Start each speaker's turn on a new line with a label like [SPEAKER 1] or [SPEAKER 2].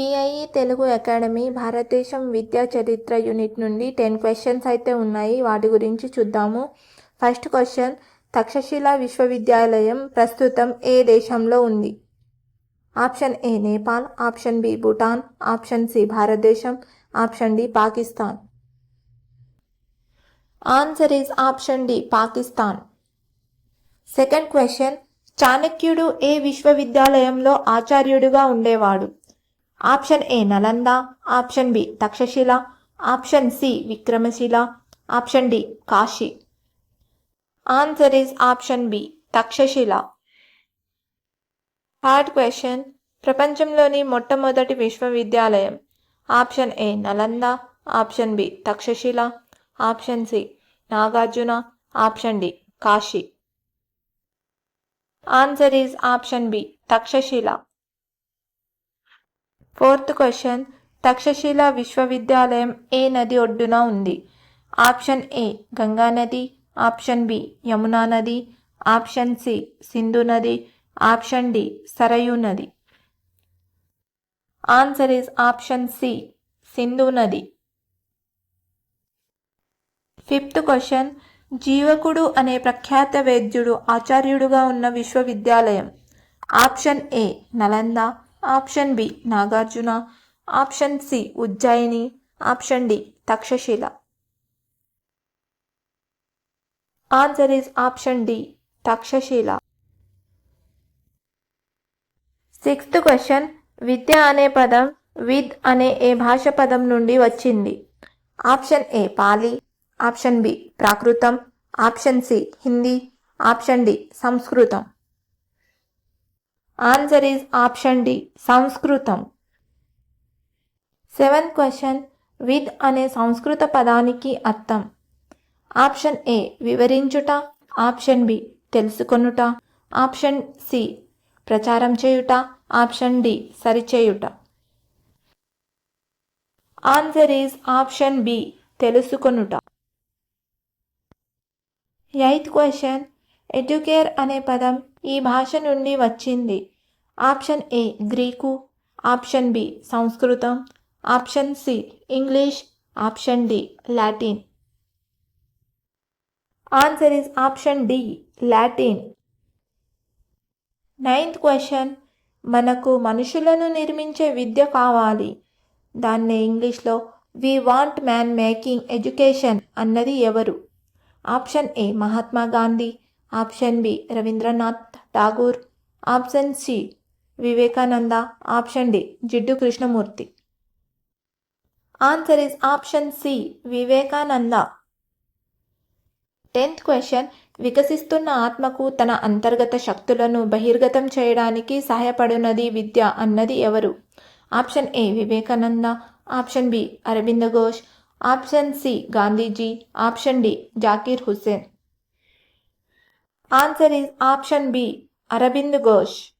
[SPEAKER 1] PIE Telugu academy భారతదేశం విద్యా చరిత్ర యూనిట్ నుండి టెన్ క్వశ్చన్స్ అయితే ఉన్నాయి. వాటి గురించి చూద్దాము. ఫస్ట్ క్వశ్చన్ తక్షశిల విశ్వవిద్యాలయం ప్రస్తుతం ఏ దేశంలో ఉంది? Option A Nepal option B Bhutan option C భారతదేశం option D Pakistan. Answer is option D Pakistan. Second question చాణక్యుడు ఏ విశ్వవిద్యాలయంలో ఆచార్యుడిగా ఉండేవాడు? Option A Nalanda option B Takshashila option C Vikramashila option D Kashi. Answer is option B Takshashila. Third question ప్రపంచంలోని మొట్టమొదటి విశ్వవిద్యాలయం. Option A Nalanda option B Takshashila option C Nagarjuna option D Kashi. Answer is option B Takshashila. Fourth question Takshashila విశ్వవిద్యాలయం ఏ నది ఒడ్డున ఉంది? Option ఏ గంగా నది option B Yamuna నది ఆప్షన్ సి సింధు నది ఆప్షన్ డి సరయూ నది. Answer is option C Sindhu నది. ఫిఫ్త్ క్వశ్చన్ జీవకుడు అనే ప్రఖ్యాత వైద్యుడు ఆచార్యుడుగా ఉన్న విశ్వవిద్యాలయం. Option A Nalanda option B Nagarjuna option C Ujjaini option D Takshashila. Answer is option D Takshashila. Sixth question విద్య అనే పదం విద్ అనే ఏ భాష పదం నుండి వచ్చింది? Option A Pali option B Prakrit option C Hindi option D Sanskrit. Answer is option D Sanskrit. Seventh question విద్ అనే సంస్కృత పదానికి అర్థం. ఆప్షన్ ఏ వివరించుట. ఆప్షన్ బి తెలుసుకొనుట. ఆప్షన్ సి ప్రచారం చేయుట. Option D సరిచేయుట. Answer is option B తెలుసుకొనుట. ఎయిత్ క్వశ్చన్ ఎడ్యుకేర్ అనే పదం ఈ భాష నుండి వచ్చింది. Option A Greek option B Sanskrit option C English option D Latin. Answer is option D Latin. Ninth question. మనకు మనుషులను నిర్మించే విద్య కావాలి. దాన్ని ఇంగ్లీష్లో we want man making education అన్నది ఎవరు? Option A Mahatma Gandhi option B Rabindranath Tagore option C Vivekananda option D Jiddu Krishnamurti. Answer is option C Vivekananda. Tenth question వికసిస్తున్న ఆత్మకు తన అంతర్గత శక్తులను బహిర్గతం చేయడానికి సహాయపడినది విద్య అన్నది ఎవరు? Option A Vivekananda. Option B Aravinda Ghosh. Option C Gandhiji. Option D Zakir Hussain. Answer is option B Aravind Ghosh.